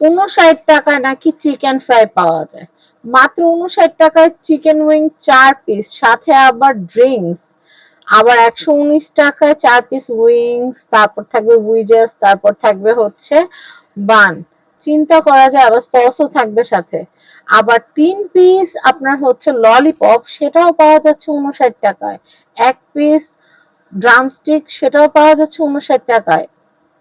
উনষাট টাকায় নাকি চিকেন ফ্রাই পাওয়া যায়। মাত্র উনষাট টাকায় চিকেন উইং চার পিস সাথে আবার ড্রিঙ্কস আবার একশো উনিশ টাকায় চার পিস উইংস তারপর থাকবে উইজেস তারপর থাকবে হচ্ছে বান চিন্তা করা যায়, আবার সসও থাকবে সাথে। আবার তিন পিস আপনার হচ্ছে ললিপপ সেটাও পাওয়া যাচ্ছে উনষাট টাকায়। এক পিস ড্রামস্টিক সেটাও পাওয়া যাচ্ছে উনষাট টাকায়।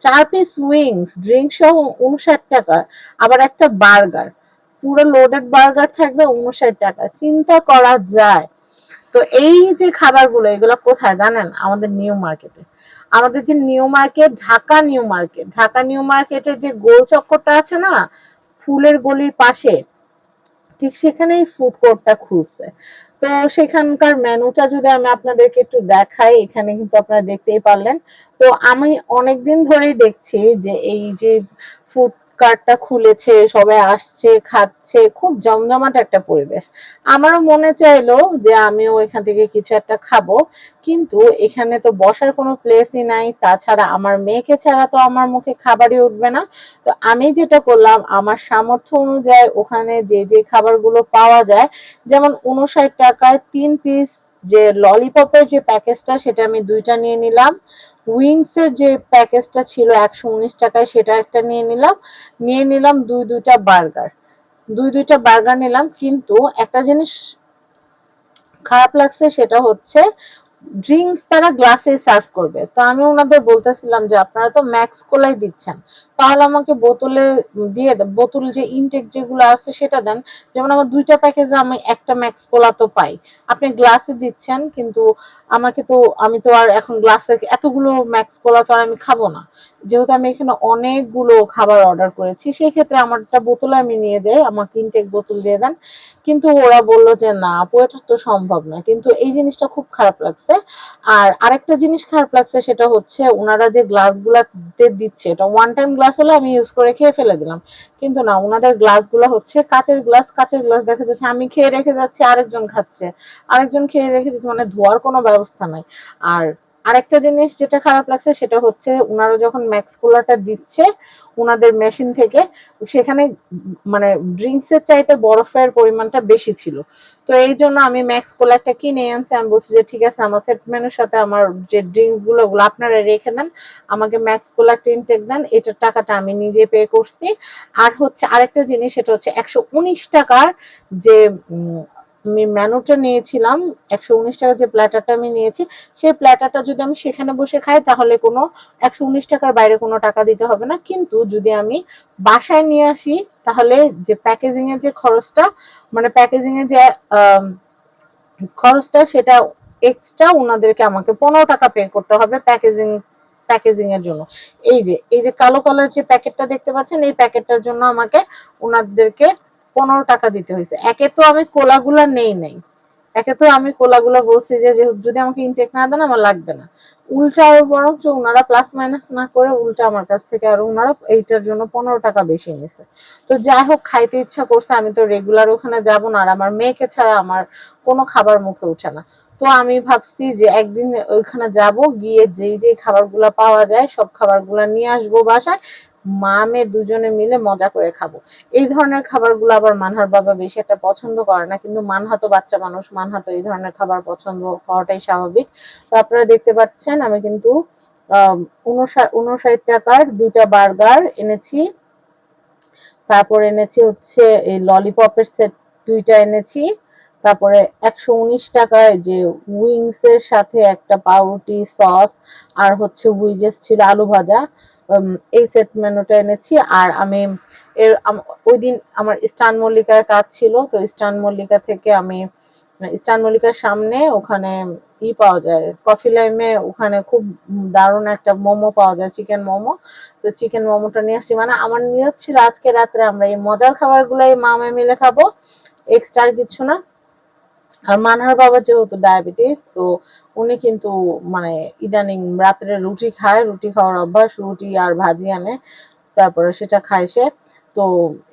চার পিস উইংস ড্রিঙ্ক সহ উনষাট টাকা। আবার একটা বার্গার পুরো লোডেড বার্গার থাকবে উনষাট টাকা। চিন্তা করা যায়। তো এই যে খাবারগুলো, এগুলো কোথায় জানেন? আমাদের নিউ মার্কেটে আমাদের যে new market Dhaka new market Dhaka new মার্কেটের যে গোল চক্করটা আছে না, ফুলের গলির পাশে, ঠিক সেখানেই ফুড কোর্টটা খুলছে। তো সেখানকার মেনুটা যদি আমি আপনাদেরকে একটু দেখাই, এখানে কিন্তু আপনারা দেখতেই পারলেন। তো আমি অনেকদিন ধরেই দেখছি যে এই যে ফুড কার্টটা খুলেছে, সবাই আসছে, খাচ্ছে, খুব জমজমাট একটা পরিবেশ। আমারও মনে চাইলো যে আমিও এখান থেকে কিছু একটা খাব, কিন্তু এখানে তো বসার কোনো প্লেসই নাই, তাছাড়া আমার মেয়েকে ছাড়া তো আমার মুখে খাবারই উঠবে না। তো আমি যেটা করলাম, আমার সামর্থ্য অনুযায়ী ওখানে যে যে খাবারগুলো পাওয়া যায়, যেমন উনষাট টাকায় তিন পিস যে ললিপপের যে প্যাকেজটা সেটা আমি দুইটা নিয়ে নিলাম। উইংস এর যে প্যাকেজটা ছিল একশো উনিশ টাকায়, সেটা একটা নিয়ে নিলাম। নিয়ে নিলাম দুই দুইটা বার্গার দুই দুইটা বার্গার নিলাম, কিন্তু একটা জিনিস খারাপ লাগছে, সেটা হচ্ছে ড্রিঙ্কস তারা গ্লাসে সার্ভ করবে। তো আমি ওনাদের বলতেছিলাম যে, আপনারা তো ম্যাক্স কোলাই দিচ্ছেন। তাহলে আমাকে বোতলে দিয়ে বোতল যে ইনটেক যেগুলো আছে সেটা দেন। যেমন আমার দুইটা প্যাকেজে আমি একটা ম্যাক্স কোলা তো পাই। আপনি গ্লাসে দিচ্ছেন, কিন্তু আমাকে তো, আমি তো আর এখন গ্লাসে এতগুলো ম্যাক্স কোলা তো আর আমি খাব না। যেহেতু আমি এখানে অনেকগুলো খাবার অর্ডার করেছি সেই ক্ষেত্রে আমারটা বোতলে আমি নিয়ে যাই, আমাকে ইনটেক বোতল দিয়ে দেন। কিন্তু ওরা বলল যে, না, আপু, এটা তো সম্ভব না। কিন্তু এই জিনিসটা খুব খারাপ লাগছে। আর আরেকটা জিনিস খারাপ লাগছে সেটা হচ্ছে ওনারা যে গ্লাসগুলাতে দিচ্ছে, এটা ওয়ান টাইম গ্লাস হলে আমি ইউজ করে খেয়ে ফেলে দিলাম। কিন্তু না ওনাদের গ্লাসগুলো হচ্ছে কাচের গ্লাস কাচের গ্লাস দেখা যাচ্ছে আমি খেয়ে রেখে যাচ্ছি, আরেকজন খাচ্ছে। আরেকজন খেয়ে রেখে যাচ্ছে মানে ধোয়ার কোনো ব্যবস্থা নাই। আর আরেকটা জিনিস যেটা খারাপ লাগছে, সেটা হচ্ছে ওনারা যখন ম্যাক্স কুলারটা দিচ্ছে ওনাদের মেশিন থেকে, সেখানে মানে ড্রিঙ্কস এর চাইতে বরফের পরিমাণটা বেশি ছিল। তো এই জন্য আমি ম্যাক্স কোলারটা কিনে আনছি আমি বলছি যে, ঠিক আছে, আমার সেট মেনুর সাথে আমার যে ড্রিঙ্কসগুলো, ওগুলো আপনারা রেখে দেন। আমাকে ম্যাক্স কোলারটা ইনটেক দেন। এটার টাকাটা আমি নিজে পে করছি। আর হচ্ছে আরেকটা জিনিস, সেটা হচ্ছে একশো উনিশ টাকার যে আমি মেনুটা নিয়েছিলাম, একশো উনিশ টাকা যে প্ল্যাটারটা আমি নিয়েছি, সেই প্ল্যাটারটা যদি আমি সেখানে বসে খাই, তাহলে কোনো একশো উনিশ টাকার বাইরে কোনো টাকা দিতে হবে না। কিন্তু যদি আমি বাসায় নিয়ে আসি, তাহলে যে প্যাকেজিং এর যে খরচটা মানে প্যাকেজিং এর যে খরচটা, সেটা এক্সট্রা ওনাদেরকে আমাকে পনেরো টাকা পে করতে হবে প্যাকেজিং প্যাকেজিং এর জন্য। এই যে এই যে কালো কালার যে প্যাকেটটা দেখতে পাচ্ছেন, এই প্যাকেটটার জন্য আমাকে ওনাদেরকে পনেরো টাকা দিতে হয়েছে। একে তো আমি কোলাগুলা নেই নাই। একে তো আমি কোলাগুলা বলছি যে যদি আমাকে ইনটেক না দেন, আমার লাগবে না। উল্টা আর বরঞ্চ ওনারা প্লাস মাইনাস না করে উল্টা আমার কাছ থেকে আর ওনারা এইটার জন্য পনেরো টাকা বেশি নিছে তো যাই হোক, খাইতে ইচ্ছা করছে, আমি তো রেগুলার ওখানে যাব না, আর আমার মেয়েকে ছাড়া আমার কোনো খাবার মুখে উঠে না। তো আমি ভাবছি যে একদিন ওইখানে যাব, গিয়ে যেই যেই খাবারগুলো পাওয়া যায়, সব খাবারগুলো নিয়ে আসব বাসায়। মা মেয়ে দুজনে মিলে মজা করে খাব। এই ধরনের খাবারগুলো আবার মানহার বাবা বেশি একটা পছন্দ করে না, কিন্তু মানহা তো বাচ্চা মানুষ, মানহা তো এই ধরনের খাবার পছন্দ হওয়াটাই স্বাভাবিক। তো আপনারা দেখতে পাচ্ছেন আমি কিন্তু উনষাট টাকার দুইটা বার্গার এনেছি। তারপর এনেছি হচ্ছে এই ললিপপের সেট দুইটা এনেছি। তারপরে একশো উনিশ টাকায় যে উইংস এর সাথে একটা পাউরুটি সস আর হচ্ছে উইজেস ছিল আলু ভাজা। এই সেট মেনুটা এনেছি। আর আমি এর ওই দিন আমার স্টান মল্লিকার কাজ ছিল, তো স্টান মল্লিকা থেকে আমি স্টান মল্লিকার সামনে ওখানে ই পাওয়া যায় কফি লাইমে ওখানে খুব দারুণ একটা মোমো পাওয়া যায় চিকেন মোমো। তো চিকেন মোমোটা নিয়ে আসছি। মানে আমার নিয়ত ছিল আজকে রাত্রে আমরা এই মজার খাবারগুলাই মামে মিলে খাব এক্সট্রা কিছু না। আর মানহার বাবা যেহেতু ডায়াবেটিস, তো উনি কিন্তু মানে ইদানিং রাত্রে রুটি খায়, রুটি খাওয়ার অভ্যাস, রুটি আর ভাজি আনে, তারপরে সেটা খায় সে। তো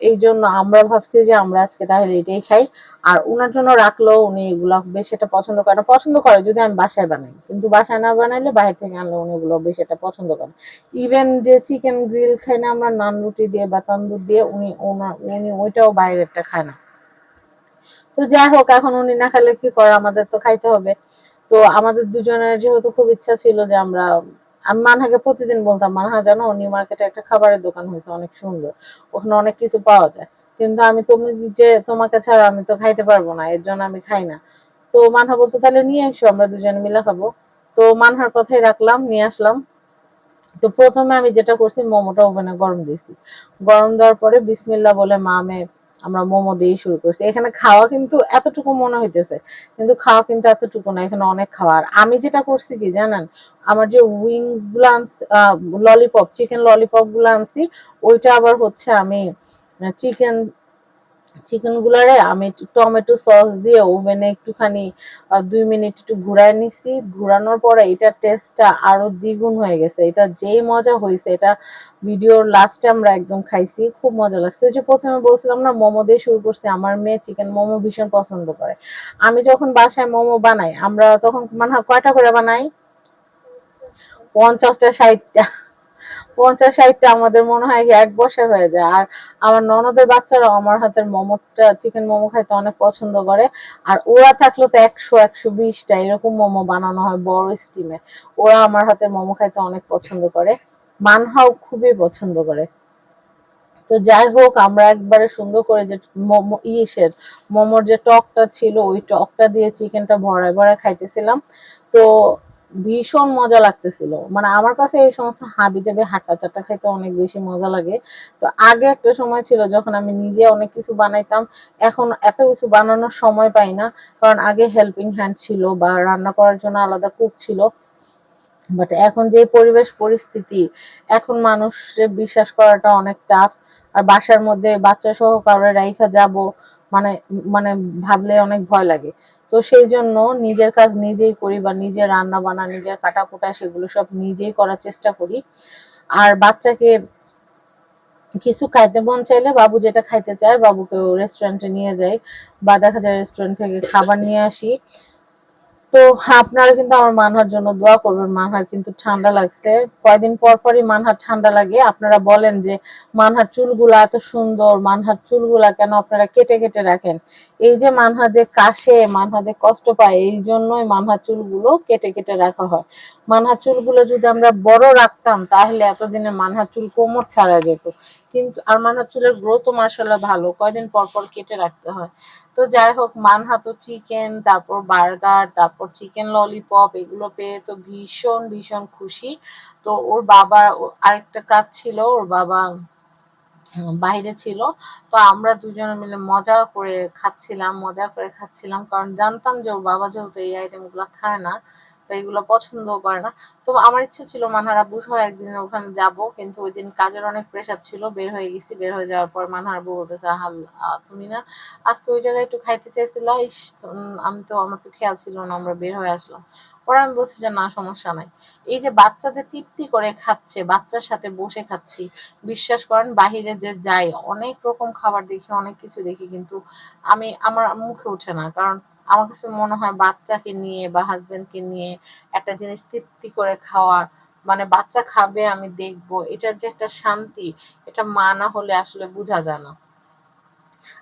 এই জন্য আমরা ভাবছি যে আমরা আজকে তাহলে এটাই খাই। আর উনার জন্য রাখল উনি এগুলো বেশ এটা পছন্দ করে না। পছন্দ করে যদি আমি বাসায় বানাই, কিন্তু বাসায় না বানাইলে বাইরে থেকে আনলে উনি এগুলো বেশ এটা পছন্দ করে ইভেন যে চিকেন গ্রিল খাই না আমরা, নান রুটি দিয়ে বা তন্দুর দিয়ে উনি উনি ওইটাও বাইরেরটা খায় না। তো যাই হোক, এখন উনি না খেলে কি করে? আমাদের তো খাইতে হবে। তো আমাদের দুজনের যেহেতু খুব ইচ্ছা ছিল যে আমরা, আমি মানহাকে প্রতিদিন বলতাম, মানহা, জানো নিউ মার্কেটে একটা খাবারের দোকান হয়েছে, অনেক সুন্দর। ওখানে অনেক কিছু পাওয়া যায়। কিন্তু আমি তুমি যে তোমাকে ছাড়া আমি তো খাইতে পারব না, এর জন্য আমি খাই না। তো মানহা বলতো, তাহলে নিয়ে এসো, আমরা দুজনে মিলে খাব। তো মানহার কথাই রাখলাম, নিয়ে আসলাম। তো প্রথমে আমি যেটা করছি, মোমোটা ওভেনে গরম দিয়েছি। গরম দেওয়ার পরে বিসমিল্লা বলে মামে আমরা মোমো দিয়ে শুরু করছি। এখানে খাওয়া কিন্তু এতটুকু মনে হইতেছে, কিন্তু খাওয়া কিন্তু এতটুকু না, এখানে অনেক খাওয়ার আমি যেটা করছি কি জানেন, আমার যে উইংসগুলো আনছি ললিপপ চিকেন ললিপপগুলো আনছি, ওইটা আবার হচ্ছে আমি চিকেন চিকেনগুলারে আমি টমেটো সস দিয়ে ওভেনে একটুখানি দুই মিনিট একটু ঘুরাই নিছি। ঘুরানোর পরে এটার টেস্টটা আরও দ্বিগুণ হয়ে গেছে। এটা যেই মজা হয়েছে এটা ভিডিওর লাস্টে আমরা একদম খাইছি, খুব মজা লাগছে। যে প্রথমে বলছিলাম না, মোমো দিয়ে শুরু করছি, আমার মেয়ে চিকেন মোমো ভীষণ পছন্দ করে। আমি যখন বাসায় মোমো বানাই, আমরা তখন মানে কয়টা করে বানাই? পঞ্চাশটা, ষাটটা। পঞ্চাশ ষাটটা আমাদের মনে হয় এক বসে হয়ে যায়। আর আমার ননদের বাচ্চারাও আমার হাতের মোমোটা চিকেন মোমো খাইতে অনেক পছন্দ করে। আর ওরা থাকলে তো একশো একশো বিশটা এরকম মোমো বানানো হয় বড় স্টিমে ওরা আমার হাতের মোমো খাইতে অনেক পছন্দ করে। মানহাও খুবই পছন্দ করে। তো যাই হোক, আমরা একবারে সুন্দর করে যে মোমো ইসের মোমোর যে টকটা ছিল, ওই টকটা দিয়ে চিকেনটা ভরায় ভরায় খাইতেছিলাম। তো ভীষণ মজা লাগতেছিল। মানে আমার কাছে এই সমস্ত হাবি যাবে হাট্টা চাট্টা খাইতে অনেক বেশি মজা লাগে। তো আগে একটা সময় ছিল যখন আমি নিজে অনেক কিছু বানাইতাম, এখন এত কিছু বানানোর সময় পাই না। কারণ আগে হেল্পিং হ্যান্ড ছিল বা রান্না করার জন্য আলাদা কুক ছিল। বাট এখন যে পরিবেশ পরিস্থিতি, এখন মানুষের বিশ্বাস করাটা অনেক টাফ আর বাসার মধ্যে বাচ্চা সহ কারোর রাইখা যাব মানে মানে ভাবলে অনেক ভয় লাগে। তো সেই জন্য নিজের কাজ নিজেই করি বা নিজের রান্না বানা নিজের কাটা কুটা সেগুলো সব নিজেই করার চেষ্টা করি। আর বাচ্চাকে কিছু খাইতে মন চাইলে বাবু যেটা খাইতে চায় বাবুকে রেস্টুরেন্টে নিয়ে যাই বা দেখা যায় রেস্টুরেন্ট থেকে খাবার নিয়ে আসি। তো আপনারা কিন্তু আমার মানহার জন্য দোয়া করবেন। মানহার কিন্তু ঠান্ডা লাগছে। কয়দিন পর পরই মানহার ঠান্ডা লাগে। আপনারা বলেন যে মানহার চুলগুলা এত সুন্দর, মানহার চুলগুলা কেন আপনারা কেটে কেটে রাখেন? এই যে মানহা যে কাশে, মানহা যে কষ্ট পায়, এই জন্যই মানহার চুলগুলো কেটে কেটে রাখা হয়। মানহার চুলগুলো যদি আমরা বড় রাখতাম, তাহলে এতদিনে মানহার চুল কোমর ছাড়া যেত। কিন্তু আর মানহার চুলের গ্রোথও মার্শাল্লাহ ভালো। কয়দিন পর পর কেটে রাখতে হয়। তো যাই হোক মানহাতো চিকেন তারপর বার্গার তারপর চিকেন ললিপপ এগুলো পেয়ে তো ভীষণ ভীষণ খুশি। তো ওর বাবার আরেকটা কাজ ছিল, ওর বাবা বাইরে ছিল। তো আমরা দুজনে মিলে মজা করে খাচ্ছিলাম, মজা করে খাচ্ছিলাম। কারণ জানতাম যে ওর বাবা যেহেতু এই আইটেমগুলো খায় না এগুলো পছন্দ করে না। তো আমার ইচ্ছা ছিল মানহার আব্বু সহ একদিন ওখানে যাব, কিন্তু ওই দিন কাজের অনেক প্রেশার ছিল, বের হয়ে গেছি। বের হয়ে যাওয়ার পর মানহার আব্বু বলতেছে হাল তুমি না, আজকে ওই জায়গায় একটু খাইতে চাইছিল? আমি তো, আমার তো খেয়াল ছিল না, আমরা বের হয়ে আসলাম। পরে আমি বলছি যে, না, সমস্যা নাই। এই যে বাচ্চা যে তৃপ্তি করে খাচ্ছে, বাচ্চার সাথে বসে খাচ্ছি, বিশ্বাস করেন, বাহিরে যে যাই, অনেক রকম খাবার দেখি, অনেক কিছু দেখি, কিন্তু আমি, আমার মুখে ওঠে না। কারণ আমার কাছে মনে হয় বাচ্চাকে নিয়ে বা হাজবেন্ডকে নিয়ে একটা জিনিস তৃপ্তি করে খাওয়ার মানে বাচ্চা খাবে আমি দেখব, এটার যে একটা শান্তি, এটা মা না হলে আসলে বোঝা যায় না।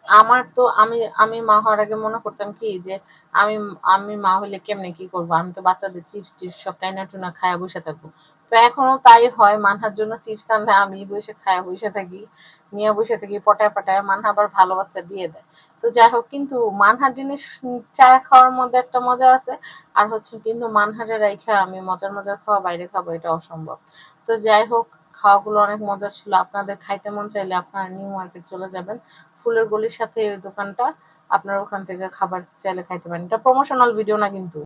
আমার তো আমি আমি মা হওয়ার আগে মনে করতাম কি যে আমি আমি মা হলে কেমনে কি করব? আমি তো বাচ্চাদের চিপস টিপস সব টাইনা টুনা খায়া বসে থাকব। তো এখনও তাই হয়, মানহার জন্য চিপস আনলে আমি বসে খায়া বসে থাকি, নিয়ে বসে থাকি, পটায় পটায় মানহা আবার ভালো বাচ্চা দিয়ে দেয়। তো যাই হোক, কিন্তু মানহার জিনিস চা খাওয়ার মধ্যে একটা মজা আছে, আর হচ্ছে কিন্তু মানহারে রাইখা আমি মজার মজার খাওয়া বাইরে খাব, এটা অসম্ভব। তো যাই হোক, খাওয়াগুলো অনেক মজা ছিল, আপনাদের খাইতে মন চাইলে আপনারা নিউ মার্কেট চলে যাবেন। ফুলের গলির সাথে ওই দোকানটা, আপনারা ওখান থেকে খাবার চাইলে খাইতে পারেন। এটা প্রমোশনাল ভিডিও না কিন্তু।